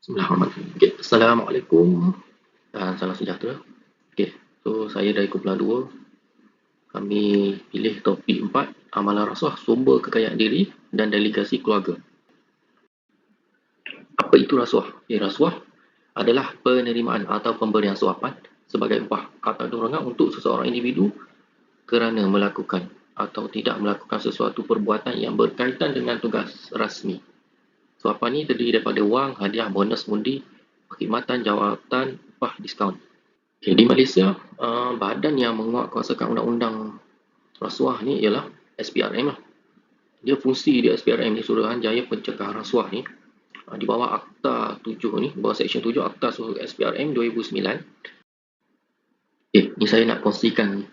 Bismillahirrahmanirrahim. Okay. Assalamualaikum dan salam sejahtera. Okay. So, saya dari kumpulan 2. Kami pilih topik 4, amalan rasuah, sumber kekayaan diri dan delegasi keluarga. Apa itu rasuah? Okay, rasuah adalah penerimaan atau pemberian suapan sebagai upah atau dorongan untuk seseorang individu kerana melakukan atau tidak melakukan sesuatu perbuatan yang berkaitan dengan tugas rasmi Suapan ni terdiri daripada wang, hadiah, bonus, undi, perkhidmatan, jawatan, upah, diskaun. Okay, di Malaysia, uh, badan yang menguatkuasakan undang-undang rasuah ni ialah SPRM lah. Dia fungsi di SPRM ni, Suruhanjaya Pencegahan Rasuah ni, uh, di bawah Akta 7 ni, bawah Seksyen 7 Akta SPRM 2009. Okay, ni saya nak kongsikan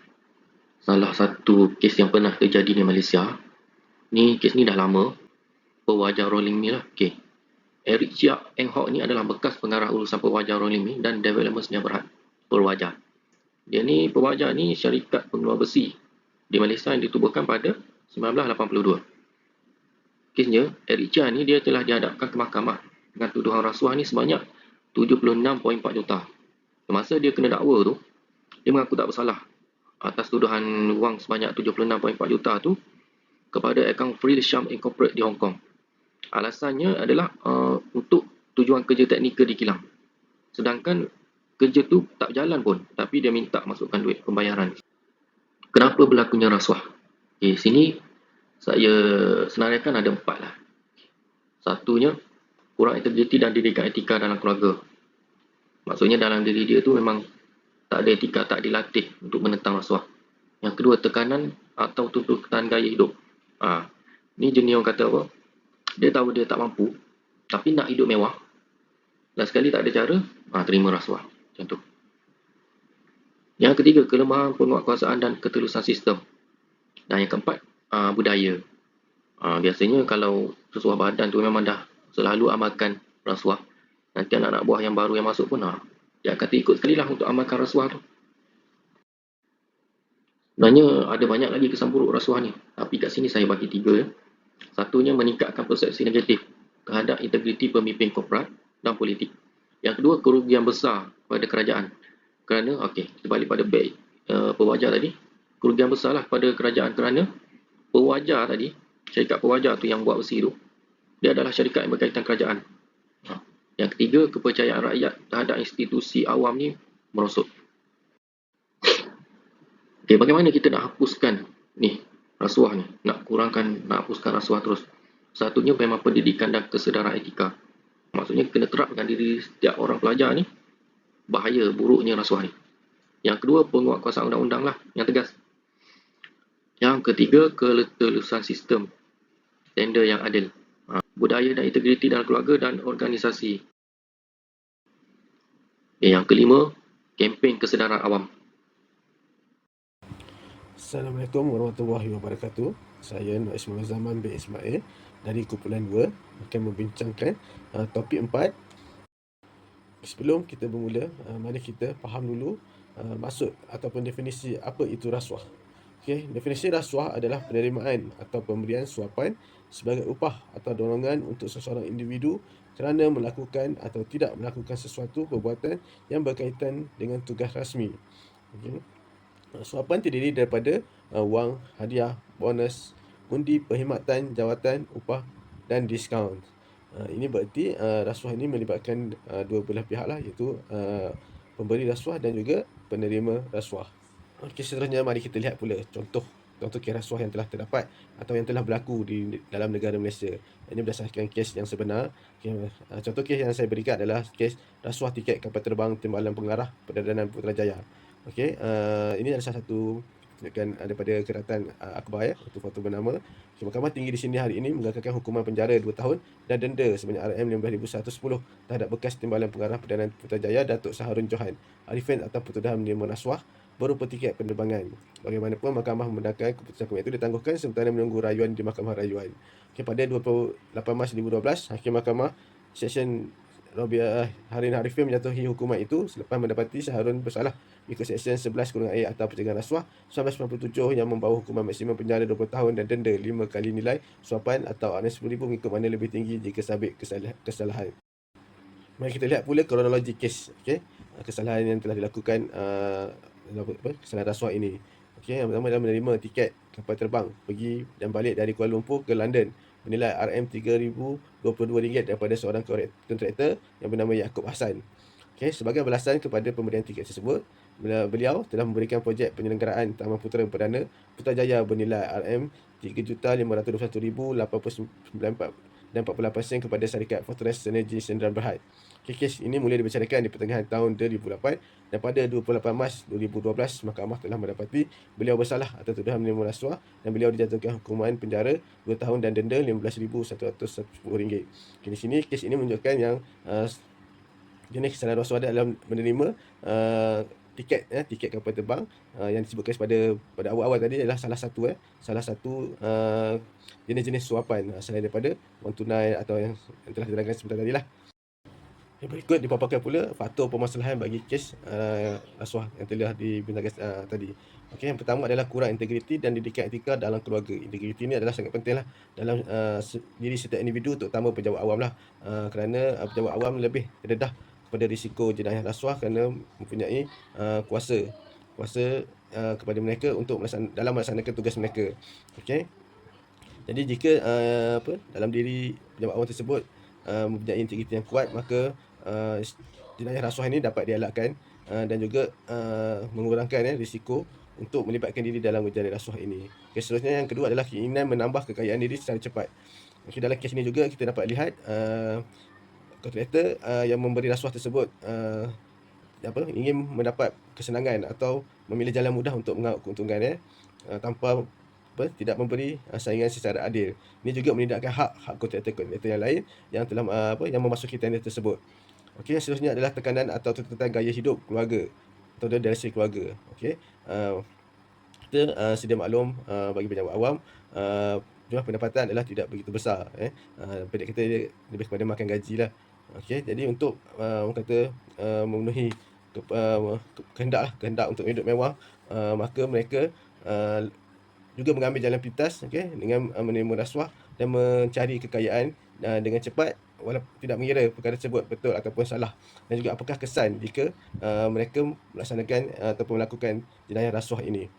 salah satu kes yang pernah terjadi di Malaysia. Ni kes ni dah lama, pewajar rolling mill lah. Okay. Eric Chia Eng Hock ni adalah bekas pengarah urusan pewajar rolling mill dan development sedia berhad pewajar. Dia ni pewajar ni syarikat pengeluar besi di Malaysia yang ditubuhkan pada 1982. Kesnya, Eric Chia ni dia telah dihadapkan ke mahkamah dengan tuduhan rasuah ni sebanyak 76.4 juta. Semasa dia kena dakwa tu, dia mengaku tak bersalah atas tuduhan wang sebanyak 76.4 juta tu kepada akaun Free Sham Incorporate di Hong Kong. Alasannya adalah uh, untuk tujuan kerja teknikal di kilang. Sedangkan kerja tu tak jalan pun tapi dia minta masukkan duit pembayaran. Kenapa berlakunya rasuah? Okay, sini saya senaraikan ada empat lah. Satunya, kurang integriti dan didikan etika dalam keluarga. Maksudnya dalam diri dia tu memang tak ada etika, tak dilatih untuk menentang rasuah. Yang kedua, tekanan atau tuntutan gaya hidup. Ha, ni jenis orang kata apa? Dia tahu dia tak mampu tapi nak hidup mewah. Dan sekali tak ada cara ha, terima rasuah. Tu yang ketiga kelemahan penguatkuasaan dan ketelusan sistem. Dan yang keempat ha, budaya. Ha, biasanya kalau sesuah badan tu memang dah selalu amalkan rasuah nanti anak-anak buah yang baru yang masuk pun ha, dia akan ikut sekali lah untuk amalkan rasuah tu. Sebenarnya ada banyak lagi kesan buruk rasuah ni. Tapi kat sini saya bagi tiga ya. Satunya meningkatkan persepsi negatif terhadap integriti pemimpin korporat dan politik. Yang kedua, kerugian besar pada kerajaan. Kerana, okey, kita balik pada baik uh, pewajar tadi. Kerugian besar lah pada kerajaan kerana pewajar tadi, syarikat pewajar tu yang buat besi tu, dia adalah syarikat yang berkaitan kerajaan. Ha. Yang ketiga, kepercayaan rakyat terhadap institusi awam ni merosot. Okay, bagaimana kita nak hapuskan ni rasuah ni nak kurangkan nak hapuskan rasuah terus. Satunya memang pendidikan dan kesedaran etika. Maksudnya kena terapkan diri setiap orang pelajar ni bahaya buruknya rasuah ni. Yang kedua penguatkuasaan undang-undang lah yang tegas. Yang ketiga ketelusan sistem tender yang adil. Ha, budaya dan integriti dalam keluarga dan organisasi. Yang kelima kempen kesedaran awam Assalamualaikum warahmatullahi wabarakatuh. Saya Nur Ismail Zaman bin Ismail dari kumpulan 2 akan membincangkan uh, topik 4. Sebelum kita bermula, uh, mari kita faham dulu uh, maksud ataupun definisi apa itu rasuah. Okay, definisi rasuah adalah penerimaan atau pemberian suapan sebagai upah atau dorongan untuk seseorang individu kerana melakukan atau tidak melakukan sesuatu perbuatan yang berkaitan dengan tugas rasmi. Okay. Uh, suapan terdiri daripada uh, wang, hadiah, bonus, undi, perkhidmatan, jawatan, upah dan diskaun. Uh, ini berarti uh, rasuah ini melibatkan uh, dua belah pihak lah iaitu uh, pemberi rasuah dan juga penerima rasuah. Okey, seterusnya mari kita lihat pula contoh contoh kes rasuah yang telah terdapat atau yang telah berlaku di dalam negara Malaysia. Ini berdasarkan kes yang sebenar. Okay, uh, contoh kes yang saya berikan adalah kes rasuah tiket kapal terbang Timbalan Pengarah Perdana Putrajaya. Okey, uh, ini adalah salah satu tindakan daripada keratan uh, akbar ya, itu foto bernama. Okay, Mahkamah Tinggi di sini hari ini mengatakan hukuman penjara 2 tahun dan denda sebanyak RM15,110 terhadap bekas timbalan pengarah Perdana Putrajaya Datuk Saharun Johan Arifin atau petuduhan menerima rasuah berupa tiket penerbangan. Bagaimanapun mahkamah membenarkan keputusan itu ditangguhkan sementara menunggu rayuan di Mahkamah Rayuan. Okay, pada 28 Mac 2012, Hakim Mahkamah Seksyen Robiah Harin Harifin menjatuhi hukuman itu selepas mendapati Syahrul bersalah ikut Seksyen 11 kurang air atau pencegahan rasuah 1997 yang membawa hukuman maksimum penjara 20 tahun dan denda 5 kali nilai suapan atau RM10,000 mengikut mana lebih tinggi jika sabit kesalahan. Mari kita lihat pula kronologi kes okey. Kesalahan yang telah dilakukan uh, kesalahan rasuah ini. Okey, yang pertama adalah menerima tiket kapal terbang pergi dan balik dari Kuala Lumpur ke London bernilai RM3,022 daripada seorang kontraktor yang bernama Yaakob Hassan. Okay, sebagai balasan kepada pemberian tiket tersebut, beliau telah memberikan projek penyelenggaraan Taman Putera Perdana Putrajaya bernilai RM3,521,089 dan 48 sen kepada syarikat Fortress Energy Sendirian Berhad. Kes ini mula dibicarakan di pertengahan tahun 2008 dan pada 28 Mac 2012 mahkamah telah mendapati beliau bersalah atas tuduhan menerima rasuah dan beliau dijatuhkan hukuman penjara 2 tahun dan denda RM15,110. Di sini kes ini menunjukkan yang uh, jenis kesalahan rasuah dalam menerima uh, tiket eh, tiket kapal terbang uh, yang disebutkan pada pada awal-awal tadi adalah salah satu eh salah satu uh, jenis-jenis suapan uh, selain daripada wang tunai atau yang, yang telah diterangkan sebentar tadi lah. Yang berikut dipaparkan pula faktor permasalahan bagi kes uh, rasuah yang telah dibintangkan uh, tadi. Okey, yang pertama adalah kurang integriti dan didikan etika dalam keluarga. Integriti ini adalah sangat penting lah dalam uh, diri setiap individu terutama pejabat awam lah. Uh, kerana uh, pejabat awam lebih terdedah kepada risiko jenayah rasuah kerana mempunyai uh, kuasa kuasa uh, kepada mereka untuk melaksan, dalam melaksanakan tugas mereka. Okey. Jadi jika uh, apa dalam diri pejabat awam tersebut uh, mempunyai integriti yang kuat maka uh, jenayah rasuah ini dapat dielakkan uh, dan juga uh, mengurangkan eh, risiko untuk melibatkan diri dalam jenayah rasuah ini. Okay, seterusnya yang kedua adalah keinginan menambah kekayaan diri secara cepat. Okay, dalam kes ini juga kita dapat lihat uh, kontraktor uh, yang memberi rasuah tersebut uh, apa ingin mendapat kesenangan atau memilih jalan mudah untuk mengaut keuntungan ya uh, tanpa apa tidak memberi uh, saingan secara adil. Ini juga menindakkan hak hak kontraktor-kontraktor yang lain yang telah uh, apa yang memasuki tender tersebut. Okey, yang seterusnya adalah tekanan atau tuntutan gaya hidup keluarga atau dari segi keluarga. Okey. Uh, kita uh, sedia maklum uh, bagi pejabat awam uh, jumlah pendapatan adalah tidak begitu besar eh. Uh, pendek kita lebih kepada makan gaji lah. Okey, jadi untuk uh, orang kata uh, memenuhi ke, uh, kehendak lah, kehendak untuk hidup mewah, uh, maka mereka uh, juga mengambil jalan pintas okey dengan uh, menerima rasuah dan mencari kekayaan uh, dengan cepat walaupun tidak mengira perkara tersebut betul ataupun salah dan juga apakah kesan jika uh, mereka melaksanakan uh, ataupun melakukan jenayah rasuah ini.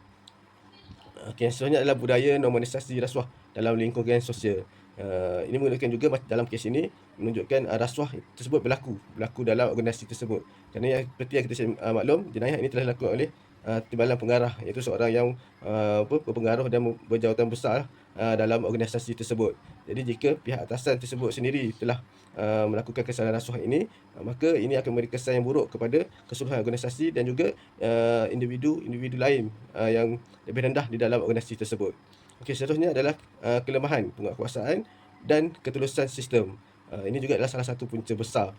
Okey, seterusnya adalah budaya normalisasi rasuah dalam lingkungan sosial. Uh, ini menunjukkan juga dalam kes ini menunjukkan uh, rasuah tersebut berlaku berlaku dalam organisasi tersebut. Kerana yang seperti yang kita uh, maklum jenayah ini telah dilakukan oleh uh, timbalan pengarah iaitu seorang yang uh, apa, berpengaruh dan berjawatan besar uh, dalam organisasi tersebut. Jadi jika pihak atasan tersebut sendiri telah uh, melakukan kesalahan rasuah ini uh, maka ini akan memberi kesan yang buruk kepada keseluruhan organisasi dan juga individu-individu uh, lain uh, yang lebih rendah di dalam organisasi tersebut. Okey, seterusnya adalah uh, kelemahan penguatkuasaan dan ketulusan sistem. Uh, ini juga adalah salah satu punca besar.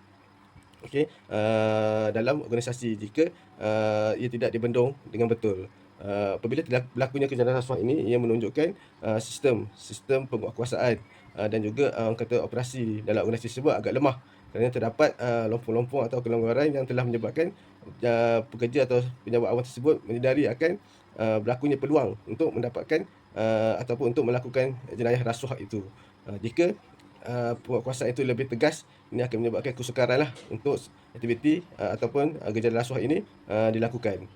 Okey, uh, dalam organisasi jika uh, ia tidak dibendung dengan betul. Uh, apabila berlakunya kejadian rasuah ini ia menunjukkan uh, sistem sistem penguatkuasaan uh, dan juga uh, kata operasi dalam organisasi tersebut agak lemah kerana terdapat uh, lompong-lompong atau kelonggaran yang telah menyebabkan uh, pekerja atau pejabat awam tersebut menyedari akan uh, berlakunya peluang untuk mendapatkan uh, ataupun untuk melakukan jenayah rasuah itu. Uh, jika uh, penguatkuasaan itu lebih tegas, ini akan menyebabkan kesukaran lah untuk aktiviti uh, ataupun uh, gejala rasuah ini uh, dilakukan.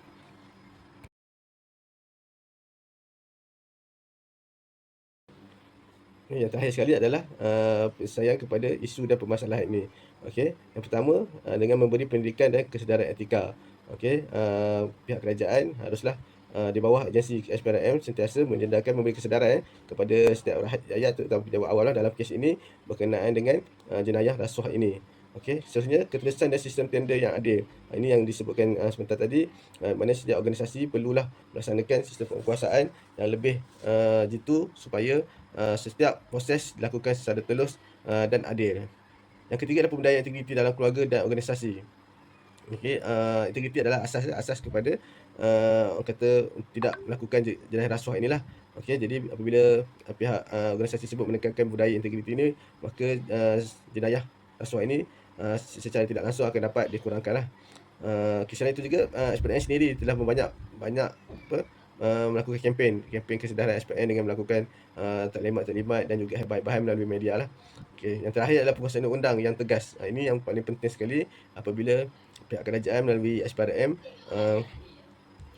Yang terakhir sekali adalah uh, saya kepada isu dan permasalahan ini. Okey, yang pertama uh, dengan memberi pendidikan dan kesedaran etika. Okey, uh, pihak kerajaan haruslah uh, di bawah agensi SPRM sentiasa menjendakkan memberi kesedaran eh, kepada setiap rakyat terutama pejabat awal lah dalam kes ini berkenaan dengan uh, jenayah rasuah ini. Okey, seterusnya keterusan dan sistem tender yang adil. Uh, ini yang disebutkan uh, sebentar tadi, uh, mana setiap organisasi perlulah melaksanakan sistem penguasaan yang lebih uh, jitu supaya uh, setiap proses dilakukan secara telus uh, dan adil. Yang ketiga adalah pemberdayaan integriti dalam keluarga dan organisasi. Okey, uh, integriti adalah asas asas kepada uh, kata tidak melakukan jenayah rasuah inilah. Okey, jadi apabila uh, pihak uh, organisasi tersebut menekankan budaya integriti ini, maka uh, jenayah rasuah ini uh, secara tidak langsung akan dapat dikurangkanlah. Uh, kisah itu juga uh, SPDN sendiri telah membanyak banyak apa uh, melakukan kempen, kempen kesedaran SPN dengan melakukan uh, taklimat-taklimat dan juga bahan-bahan melalui media lah. Okay. Yang terakhir adalah penguasaan undang yang tegas. Uh, ini yang paling penting sekali apabila pihak kerajaan melalui SPRM uh,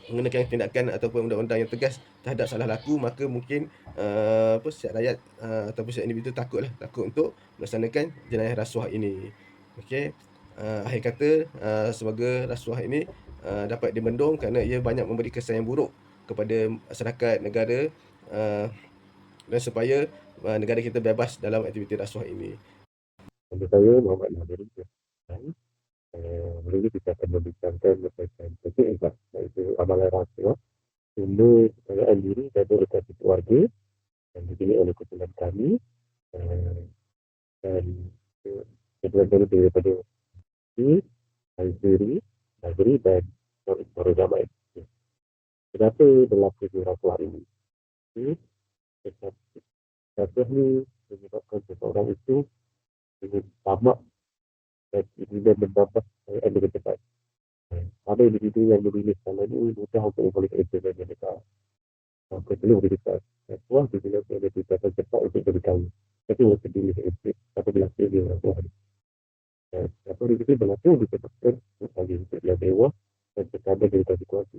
menggunakan tindakan ataupun undang-undang yang tegas terhadap salah laku maka mungkin uh, apa siap rakyat uh, ataupun siap individu takutlah takut untuk melaksanakan jenayah rasuah ini. Okey. Uh, akhir kata uh, semoga rasuah ini uh, dapat dibendung kerana ia banyak memberi kesan yang buruk kepada masyarakat negara uh, dan supaya uh, negara kita bebas dalam aktiviti rasuah ini. Nama saya Muhammad Nadir. Hari ini kita akan membincangkan berkaitan penting ikhlas iaitu amalan rasuah sumber kekayaan diri dan edukasi keluarga yang dipilih oleh kumpulan kami dan kedua-dua daripada Al-Zuri, Nazri dan Nur Zaman. Kenapa berlaku di rasuah ini? Okay. Rasuah ini menyebabkan seseorang itu ingin tamak dan menambah kekayaan dengan cepat. Ada individu yang memilih sama ini mudah untuk memboleh kerja dengan mereka. Maka perlu boleh dekat. Rasuah dia bilang dia ada tindakan cepat untuk berkahwin. Tapi waktu dia lihat itu, apa berlaku dia rasuah ini. Apa dia berlaku disebabkan bagi untuk yang mewah dan sekadar dari tadi kuasa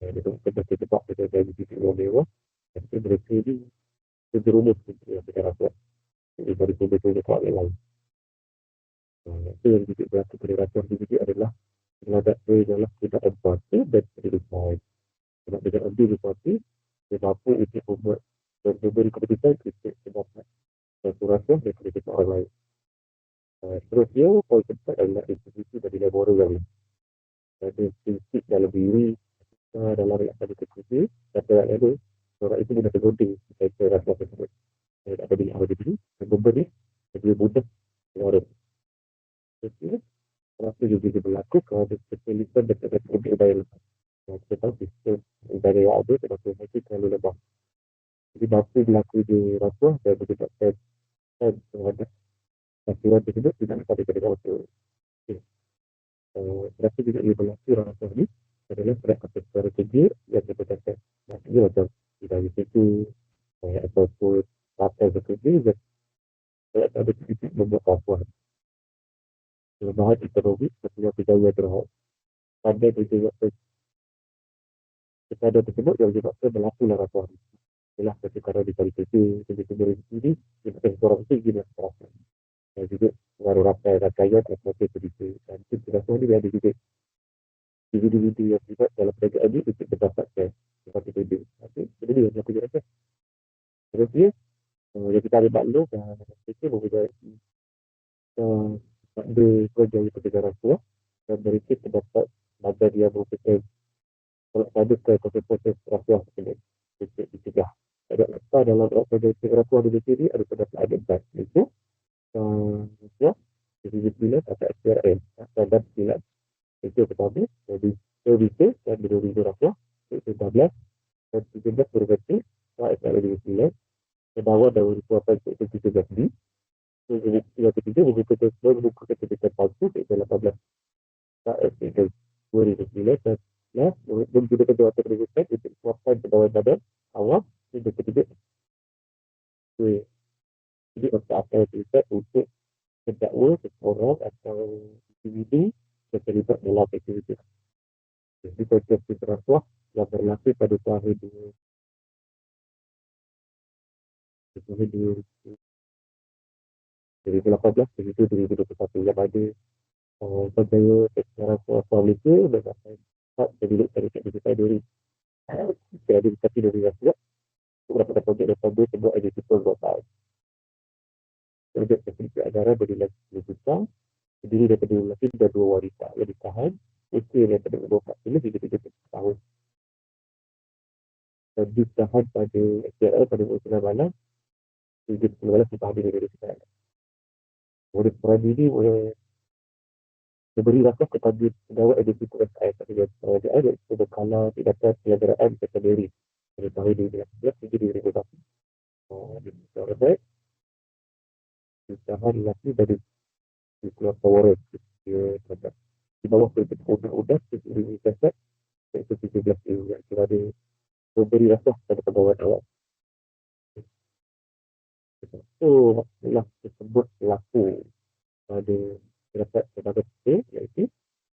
dia tu kena terjebak pada dari titik yang mewah tapi mereka ni terjerumus yang saya rasa daripada sumber-sumber kuat yang lain itu yang juga berlaku pada ni juga adalah terhadap dia adalah tidak empati dan kehidupan sebab dengan ambil empati dia mampu untuk membuat dan memberi keputusan untuk sedapat satu rasuah dan kehidupan orang lain. Terus dia, poin keempat adalah institusi dari lain. Ada prinsip dalam diri uh, dalam ayat tadi ketiga kata ayat dua surat itu mudah tergoda kata rasuah tersebut. Saya tak ada apa dulu dan beban ni dia mudah dengan orang jadi rasa juga dia berlaku? Kalau kesulitan dan ada problem bayar lepas. Yang kita tahu sistem negara yang ada terlalu mereka terlalu lebah jadi mampu berlaku di rasuah dan menyebabkan kan terhadap aturan tersebut tidak dapat dikatakan betul okay. uh, rasa juga dia berlaku rasuah ni? Adalah berat atau secara kerja yang berdasarkan maksudnya macam dari situ eh, ataupun pakai bekerja dan tak ada sedikit membuat kapuan kelemahan ekonomi seperti kejayaan terhad pada menyebabkan keadaan tersebut yang menyebabkan berlakulah rasuah ialah perkara di kali kerja kerja rezeki ini menyebabkan seorang itu gila kekerasan dan juga pengaruh rakyat rakyat atau kerja dan itu rasuah ini ada juga individu yang terlibat dalam perniagaan ini untuk mendapatkan sesuatu benda. Okay. Jadi dia yang kerja rakyat. Terus dia, uh, yang kita ambil maklum dan kita mempunyai ada kerja yang pekerjaan rasuah dan mereka terdapat badan yang merupakan kalau ada ke proses rasuah tersebut untuk dicegah. Ada apa dalam proses rasuah di sini ada terdapat ada empat. Itu ya, jadi bila kata SPRM, standar silat itu pertama jadi services dan berdiri rasuah itu 14 dan 17 berganti saat SLA 29 ke bawah dan berkuatan itu 17 di yang ketiga membuka membuka ketika palsu itu 18 saat itu 2009 dan ya menggunakan jawatan pendidikan untuk kuatan pegawai badan awam itu ketiga jadi untuk apa yang untuk terdakwa seseorang atau individu yang terlibat dalam aktiviti. Jadi proses rasuah yang berlaku pada tahun 2000 tahun 2018 begitu 2021 yang ada uh, percaya secara rasuah Malaysia berdasarkan hak penduduk syarikat digital dari jadi tapi dari rasuah untuk mendapatkan projek dan projek sebuah editor buat tahun. Projek tersebut adalah berdiri lebih terdiri daripada lelaki dan dua wanita yang ditahan usia daripada umur 40 hingga 30 tahun. Dan ditahan pada SPL pada 9 malam hingga 10 malam sampai habis dari SPL. Murid peran ini boleh memberi rasa kepada pegawai edisi PSI tapi dia PSI dia itu berkala tindakan penyadaraan sekadari pada tahun 2011 hingga 2020. Oh, di secara baik, ditahan lelaki dari di keluar tawaran dia di bawah perintah undang-undang dengan kasat iaitu 17 EU yang telah ada memberi rasuah kepada pegawai masalah tersebut berlaku pada terdapat sebagai kita iaitu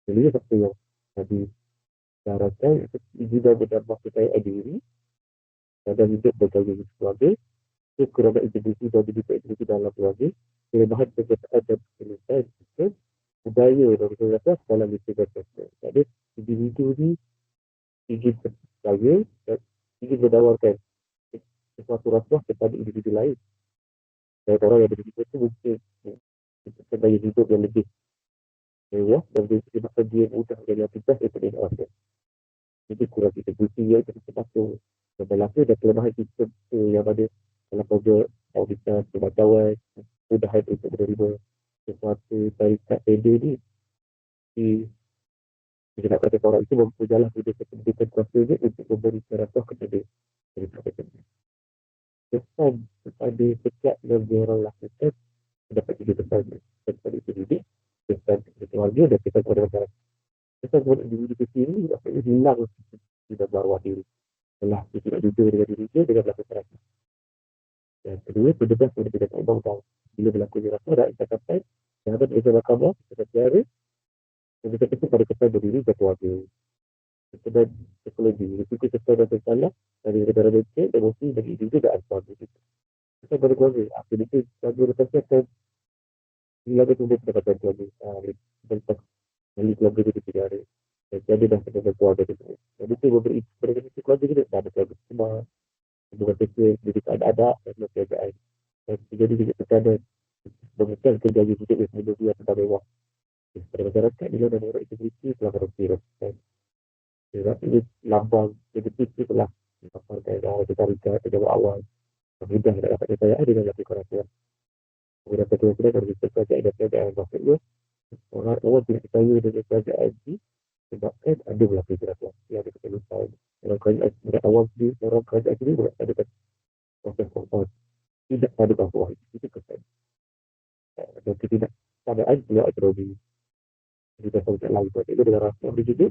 ini satu yang tadi syaratkan jika berdampak percaya diri dan hidup bergaya keluarga so kerana individu dan individu dalam keluarga kelemahan kebiasaan dan kelemahan sistem budaya dan kebiasaan dalam lingkungan jadi individu ni ingin percaya dan ingin menawarkan sesuatu rasuah kepada individu lain dan orang yang berbeza itu mungkin sebagai hidup yang lebih ya dan disebabkan dia mudah dan yang pintas daripada orang jadi kurang kita bukti ya kita sepatu berlaku dan kelemahan kita yang ada dalam projek auditor pemantauan mudahan untuk menerima sesuatu tarikat PD ni. Di kita nak kata orang itu mempunyai kepentingan kuasa dia untuk memberi rasuah kepada daripada kesan kepada setiap yang orang lakukan dapat tiga kesan kepada individu kesan kepada keluarga dan kesan kepada masyarakat. Kesan kepada individu kecil ini dapat hilang di dalam arwah diri. Setelah dia tidak jujur dengan diri dia dengan melakukan rasa dan kedua kepada tidak undang tahu bila berlaku di rasa dan kita kata sahabat Isa Mahkamah kita kata dan kita kata pada kesan berdiri dan keluarga kesan psikologi. Risiko kesan dan salah dari negara becek emosi bagi individu dan ansar kesan pada keluarga apa itu keluarga lepas akan Bila tu dia kata keluarga tentang Kali keluarga kita tidak ada. Jadi dah kena keluarga kita jadi tu memberi kepada kita keluarga kita dah ada keluarga semua. Hubungan kecil jadi tak ada ada dan keadaan dan jadi juga tekanan Bukan kerja yang hidup dia tentang mewah. Pada masyarakat, bila ada orang integriti, telah berhenti. Sebab ini lambang integriti telah dipaparkan orang kita rikat pada awal. Mudah nak dapat kekayaan dengan lakukan rasuah. Kemudian kedua kita kalau kita kerajaan dan kerajaan maksudnya orang orang tidak percaya dengan kerajaan ini sebabkan ada berlaku rasuah. Yang ada kepelusan. Orang kerajaan pada awal sendiri, orang kerajaan sendiri boleh ada proses kompon. Tidak pada rasuah. Itu kesan. Dan tidak pada aja autonomi. Jadi dah tahu tak lain. Itu dengan rasuah dia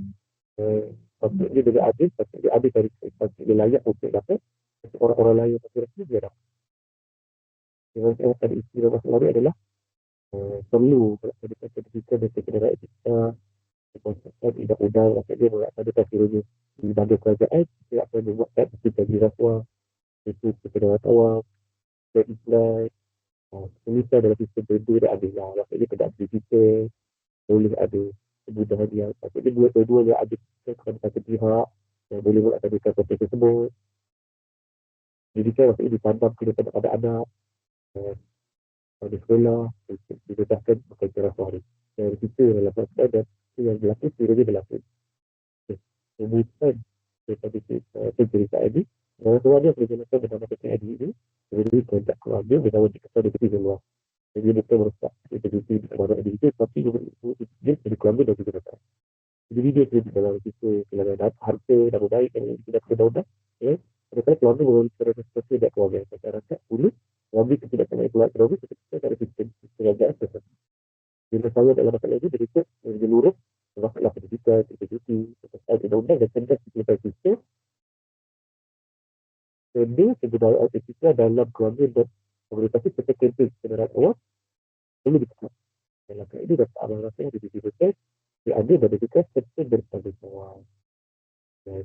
juga patutnya dia adil, patutnya adil dari patutnya dia layak untuk dapat. Orang-orang lain yang rasa dia dapat. Yang saya tadi istilah masalah ini adalah uh, perlu melaksanakan sertifikat dan sekedar etika konsepkan tidak undang maksud dia melaksanakan kiranya di bagian kerajaan kita akan membuatkan kita bagi rasuah itu sekedar tawar dan iklan tulisan dalam sistem berdua dia ada lah. Maksudnya tidak digital boleh ada kemudahan yang maksudnya dua-dua yang ada kepada satu pihak yang boleh melaksanakan konten tersebut. Jadi kan maksudnya dipandang kepada pada anak uh, pada sekolah didedahkan berkaitan rasuah ni dan kita dalam masalah dan yang berlaku sekiranya berlaku. Kemudian daripada cerita ini orang tua dia berjalankan bersama dengan adik ini jadi kontak keluarga bersama di kesal di luar jadi bukan merosak integriti kepada adik itu tapi dia jadi keluarga dan juga datang. Jadi dia jadi dalam risiko kehilangan harta dan baik yang tidak kedaudah ya. Mereka keluarga mengalami secara seperti tidak keluarga. Masyarakat dulu keluarga tidak kena keluar keluarga kita tak ada sistem kerajaan sesuatu bila saya dalam masalah ini berikut menjadi lurus masalah pendidikan, teknologi, kesehatan, undang-undang dan tentang sistem sistem Kedua, kebudayaan etika dalam keluarga dan komunikasi serta kempen kenderaan awam perlu ditekan. Dalam kali ini, dapat amal rasa yang diberikan, dia ada dan diberikan serta bertanggungjawab. Dan